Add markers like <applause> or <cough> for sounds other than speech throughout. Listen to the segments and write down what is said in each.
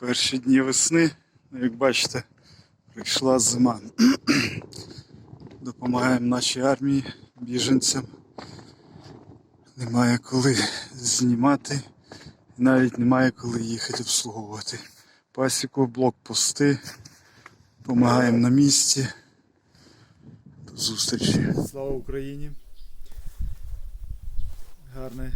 Перші дні весни, ну, як бачите, прийшла зима. <clears throat> Допомагаємо нашій армії, біженцям. Немає коли знімати, навіть немає коли їхати обслуговувати. Пасіку, блокпости, допомагаємо на місці. До зустрічі. Слава Україні! Гарний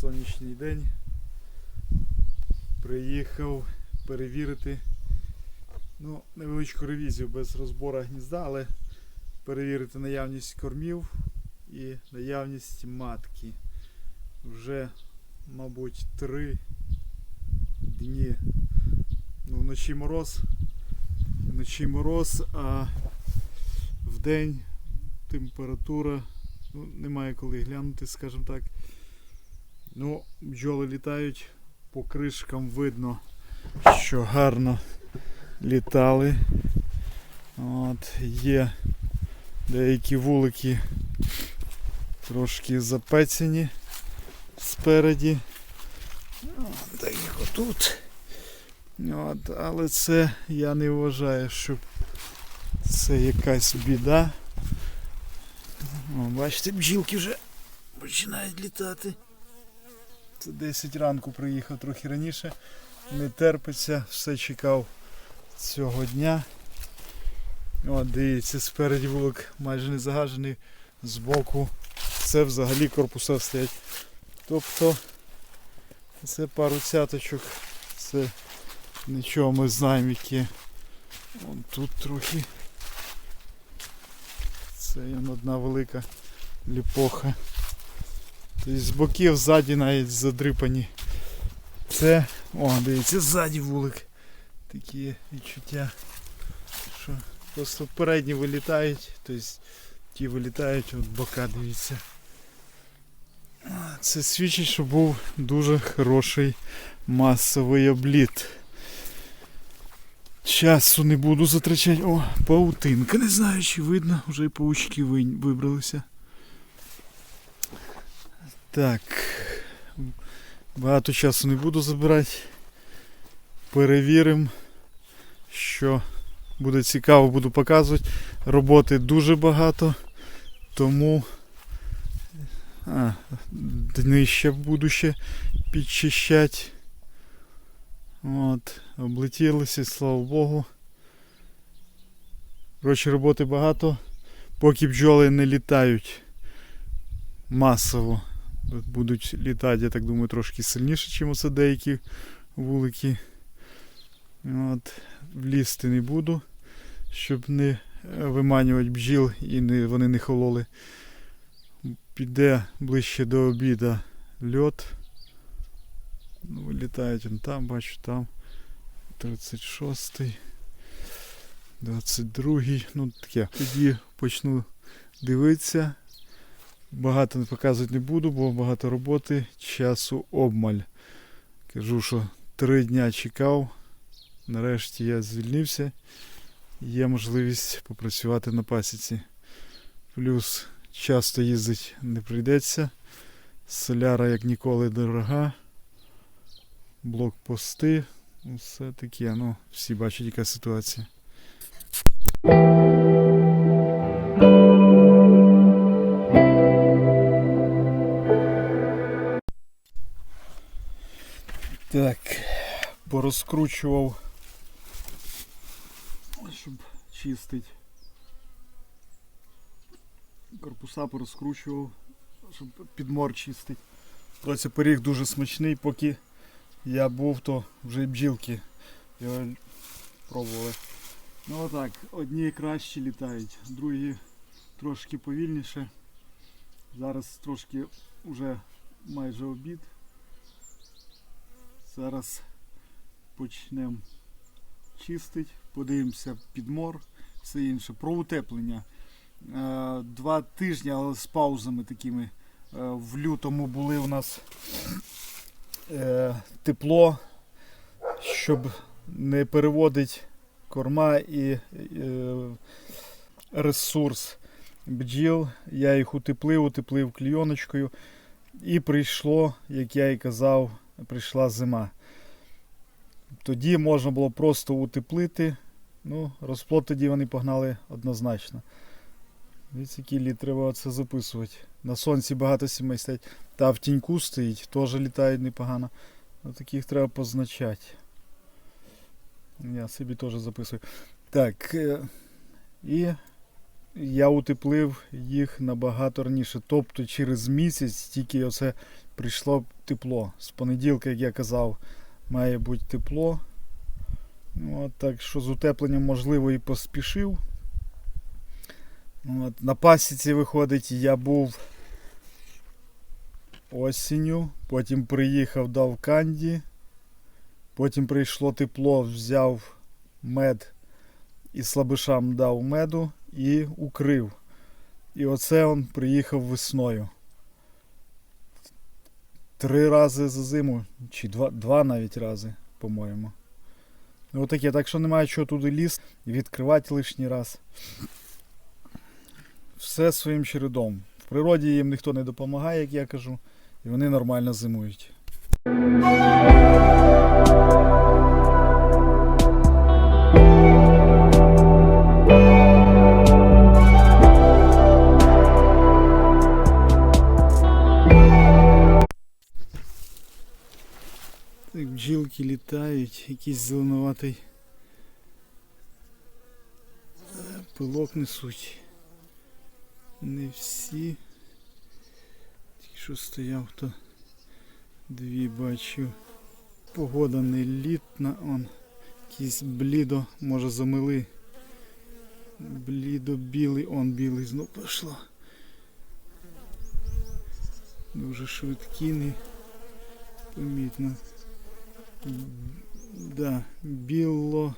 сонячний день. Приїхав перевірити ну, невеличку ревізію без розбору гнізда, але перевірити наявність кормів і наявність матки. Вже, мабуть, три дні. Ну, вночі мороз, вночі мороз, а вдень температура. Ну, немає коли глянути, скажімо так. Ну, бджоли літають, по кришкам видно, що гарно літали. От, є деякі вулики трошки запецяні спереді. Так як отут. От, але це я не вважаю, що це якась біда. О, бачите, бджілки вже починають літати. Це 10 ранку приїхав трохи раніше. Не терпиться, все чекав цього дня. О, дивіться, спереді вулик майже не загажений, збоку це взагалі корпуса стоять. Тобто це пару цяточок, це нічого ми знаємо які. Вон тут трохи. Це одна велика ліпоха. З боків ззаді навіть задрипані. Це, о, дивіться, ззаді вулик. Такі відчуття, що просто передні вилітають, тобто ті вилітають, от бока дивіться. Це свідчить, що був дуже хороший масовий обліт. Часу не буду затрачати. О, паутинка, не знаю, чи видно, вже і паучки вибралися. Так. Багато часу не буду забирати. Перевіримо, що буде цікаво, буду показувати. Роботи дуже багато, тому а, днище буду ще підчищати. От, облетілися, слава Богу. Коротше, роботи багато, поки бджоли не літають масово. Будуть літати, я так думаю, трошки сильніше, ніж оце деякі вулики. От, влізти не буду, щоб не е, виманювати бджіл і не, вони не хололи. Піде ближче до обіду льот. Ну, вилітають он там, бачу, там 36-й, 22-й, ну таке. Тоді почну дивитися. Багато показувати не буду, бо багато роботи, часу обмаль. Кажу, що три дня чекав. Нарешті я звільнився. Є можливість попрацювати на пасіці. Плюс часто їздити не прийдеться. Соляра, як ніколи, дорога. Блокпости. Все таке. Ну, всі бачать, яка ситуація. Порозкручував, щоб чистить. Корпуса порозкручував, щоб підмор чистить. Проці пиріг дуже смачний, поки я був, то вже й бджілки його пробували. Ну отак, одні краще літають, другі трошки повільніше. Зараз трошки вже майже обід. Зараз почнемо чистити, подивимося підмор, все інше. Про утеплення. Е, Два тижні, але з паузами такими. Е, В лютому були у нас е, тепло, щоб не переводити корма і ресурс бджіл. Я їх утеплив, утеплив клійоночкою. І прийшло, як я і казав, прийшла зима. Тоді можна було просто утеплити. Ну, розплод тоді вони погнали однозначно. Дивіться, які літ треба це записувати. На сонці багато сімей стоять. Та в тіньку стоїть, теж літають непогано. Ну, таких треба позначати. Я собі теж записую. Так. е, І я утеплив їх набагато раніше. Тобто через місяць тільки оце прийшло тепло. З понеділка, як я казав, має бути тепло. Ну, От, так що з утепленням, можливо, і поспішив. Ну, От, на пасіці виходить, я був осінню, потім приїхав, дав канді, потім прийшло тепло, взяв мед і слабишам дав меду і укрив. І оце он приїхав весною. Три рази за зиму, чи два, два навіть рази, по-моєму. Ну, Отаке, так що немає чого туди ліз відкривати лишній раз. Все своїм чередом. В природі їм ніхто не допомагає, як я кажу, і вони нормально зимують. Бджілки літають, якийсь зеленуватий е, пилок несуть. Не всі. Тільки що стояв, то дві бачу. Погода не літна, он якийсь блідо, може замили. Блідо білий, он білий знов пішло. Дуже швидкі, не помітно. Да, біло.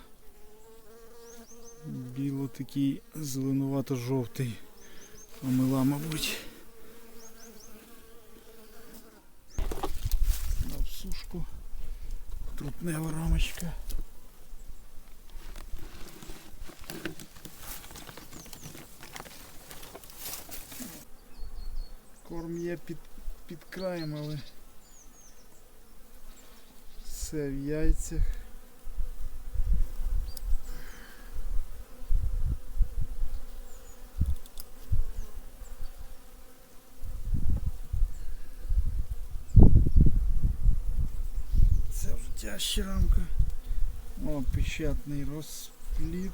Біло такий зеленувато-жовтий. Помила, мабуть. На всушку. Трутнева рамочка. Корм є під, під краєм, але все в яйцях. Це вже тяжча рамка. О, печатний розпліт.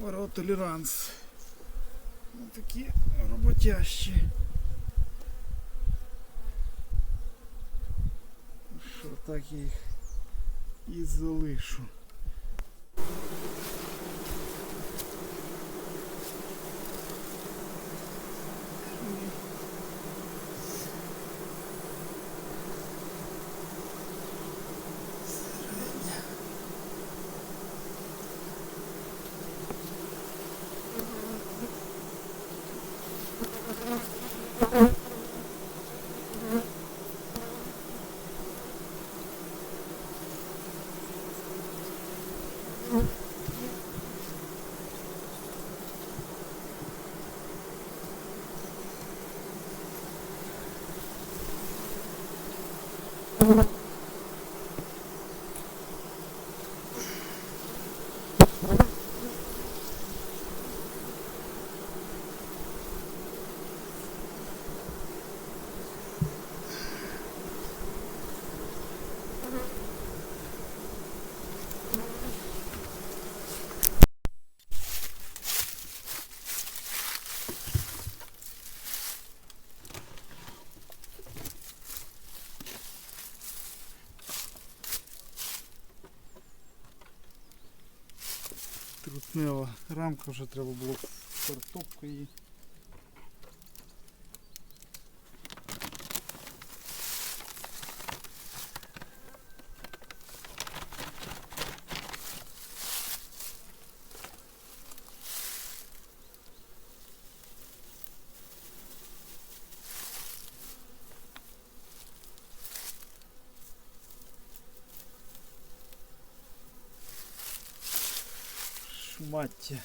Ворот толеранс. Ось такі роботящі. Що так я їх і залишу. Трутнева рамка вже треба було картопку її. Шмаття.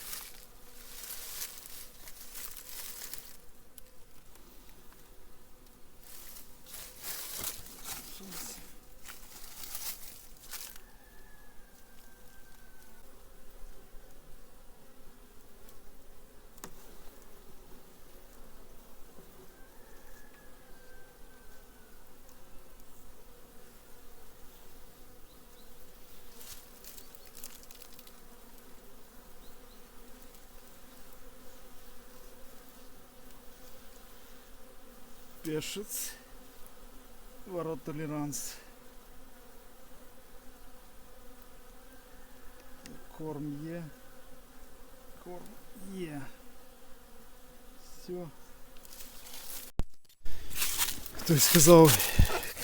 Пешец. Ворот толеранс. Корм є. Корм є. Все. Хтось сказав,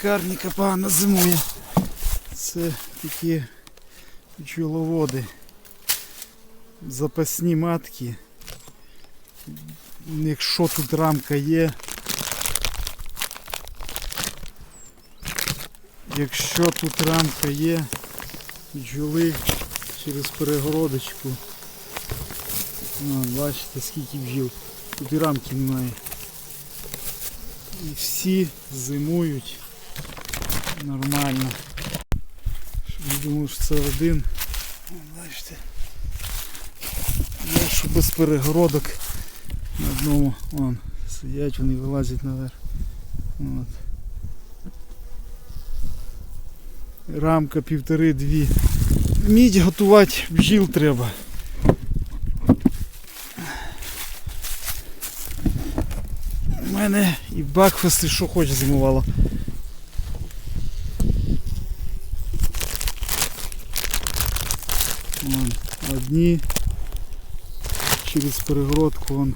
карніка погано зимує. Це такі пчеловоди. Запасні матки. Якщо тут рамка є, Якщо тут рамка є, бджоли через перегородочку. Ну, бачите, скільки бджіл. Тут і рамки немає. І всі зимують нормально. Щоб не що це один. Бачите. Я що без перегородок на одному. Вон, сидять, вони вилазять наверх. От. Рамка півтори-дві. Мідь готувати бджіл треба. У мене і бакфасти, що хоч зимувало. Вон, одні через перегородку, вон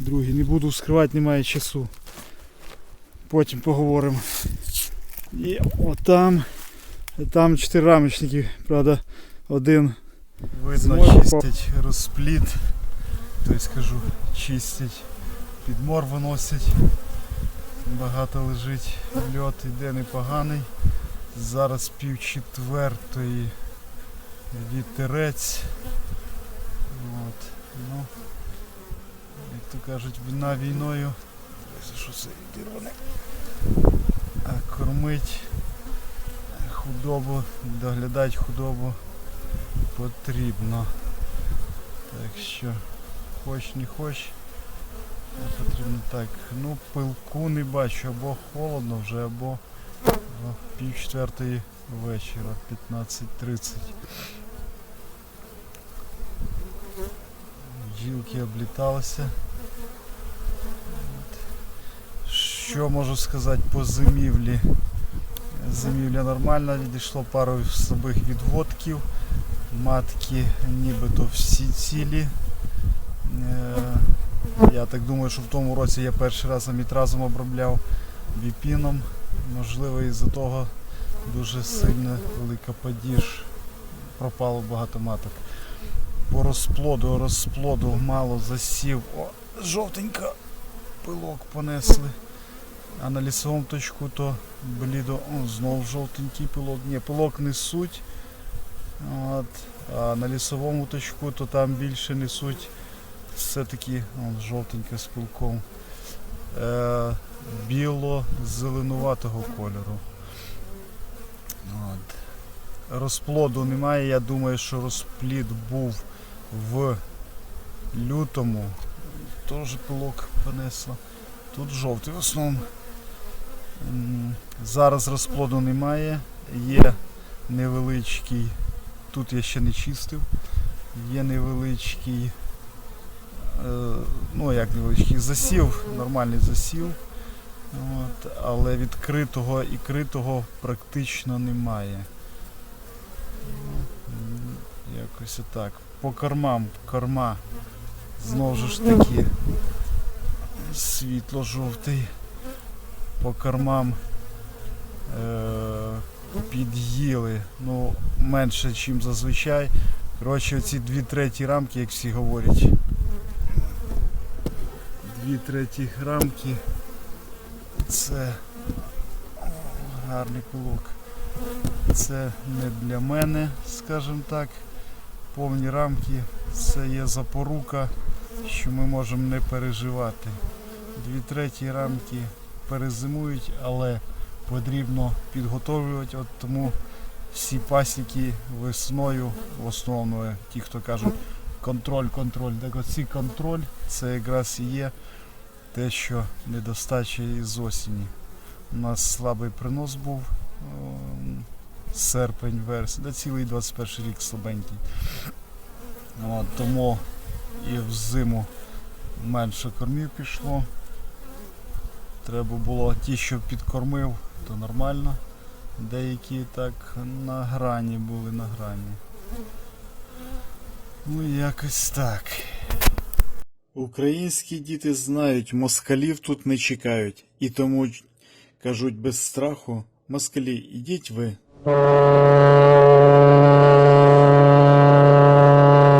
другі. Не буду скривати, немає часу. Потім поговоримо. І отам. Там чотири рамочники, правда, один видно Зимою чистить розпліт, то есть скажу, чистить, підмор виносять, багато лежить льот, іде непоганий. Зараз пів четвертої вітерець. От. Ну, як то кажуть, війна війною. Що це? А кормить худобу, доглядати худобу потрібно. Так що, хоч не хоч, потрібно так. Ну, пилку не бачу, або холодно вже, або пів четвертої вечора, 15.30. Жілки обліталися. Що можу сказати по зимівлі? Зимівля нормальна, відійшло пару слабих відводків. Матки нібито всі цілі. Е, Я так думаю, що в тому році я перший раз амітразом обробляв біпіном. Можливо, із-за того дуже сильно велика падіж. Пропало багато маток. По розплоду, розплоду мало засів. О, жовтенька пилок понесли. А на лісовому точку то блідо, о, знов жовтенький пилок. Ні, пилок несуть. От. А на лісовому точку то там більше несуть все-таки жовтеньке з пилком. Е, біло-зеленуватого кольору. От. Розплоду немає, я думаю, що розплід був в лютому. Теж пилок понесло. Тут жовтий в основному. Зараз розплоду немає. Є невеличкий, тут я ще не чистив, є невеличкий, е, ну як невеличкий, засів, нормальний засів. От, але відкритого і критого практично немає. Якось отак. По кормам, корма знову ж таки світло-жовтий. По кормам е- під'їли, ну, менше, ніж зазвичай. Коротше, оці дві треті рамки, як всі говорять. Дві треті рамки. Це гарний кулок. Це не для мене, скажімо так. повні рамки це є запорука, що ми можемо не переживати. Дві треті рамки перезимують, але потрібно підготовлювати, от тому всі пасіки весною, в основному, ті, хто кажуть, контроль, контроль. Так оці контроль це якраз і є те, що недостача із осені. У нас слабий принос був ем, серпень, вересень, да цілий 21 рік слабенький. От, тому і в зиму менше кормів пішло. Треба було ті, що підкормив, то нормально. Деякі так на грані були на грані. Ну якось так. Українські діти знають, москалів тут не чекають. І тому кажуть без страху, москалі, ідіть ви.